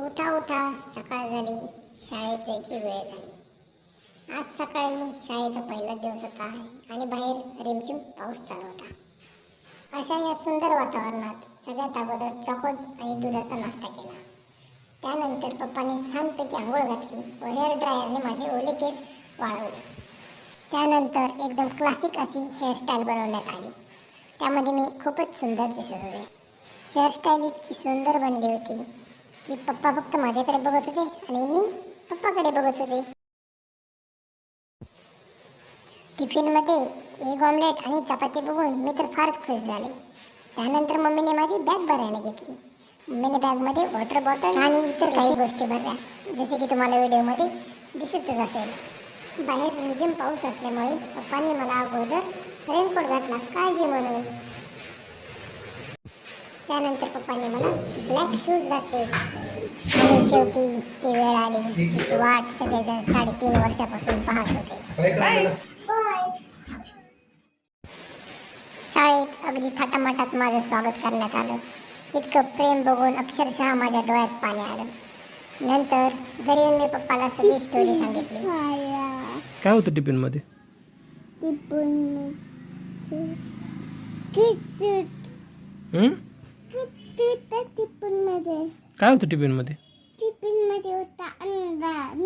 उठा उठा सकाळ झाली. शाळेत जायची वेळ झाली. आज सकाळी शाळेचा पहिला दिवस होता आणि बाहेर रिमझिम पाऊस चालू होता. अशा या सुंदर वातावरणात सगळ्यात अगोदर चॉकोज आणि दुधाचा नाश्ता केला. त्यानंतर पप्पाने छानपैकी आंघोळ घातली व हेअर ड्रायरने माझे ओले केस वाळवले. त्यानंतर एकदम क्लासिक अशी हेअरस्टाईल बनवण्यात आली. त्यामध्ये मी खूपच सुंदर दिसत होते. हेअरस्टाईल इतकी सुंदर बनली होती. की पप्पा फक्त माझ्याकडे बघत होते आणि मी पप्पाकडे बघत होते. टिफिनमध्ये एक ऑमलेट आणि चपाती बघून मी तर फारच खुश झाले. त्यानंतर मम्मीने माझी बॅग भरायला घेतली. मम्मीने बॅगमध्ये वॉटर बॉटल आणि इतर काही गोष्टी भरल्या. जसे की तुम्हाला व्हिडिओमध्ये दिसतच असेल. बाहेर रिमझिम पाऊस असल्यामुळे पप्पांनी मला अगोदर रेनकोट घातला. का त्यानंतर पप्पांनी मला ब्लॅक शूज घातले. आणि शेवटी ती वेळ आली. तिची वाट सगळेजण साडेतीन वर्षापासून पाहत होते. शाळेत अगदी थाटामाटात माझं स्वागत करण्यात आलं. इतकं प्रेम बघून अक्षरशः माझ्या डोळ्यात पाणी आलं. नंतर घरी येऊन मी पप्पाला सगळी स्टोरी सांगितली. काय होतं टिफिनमध्ये हं? टिफिन काय होतं टिफिनमध्ये? मध्ये होता अंडा मी चिकन खायचा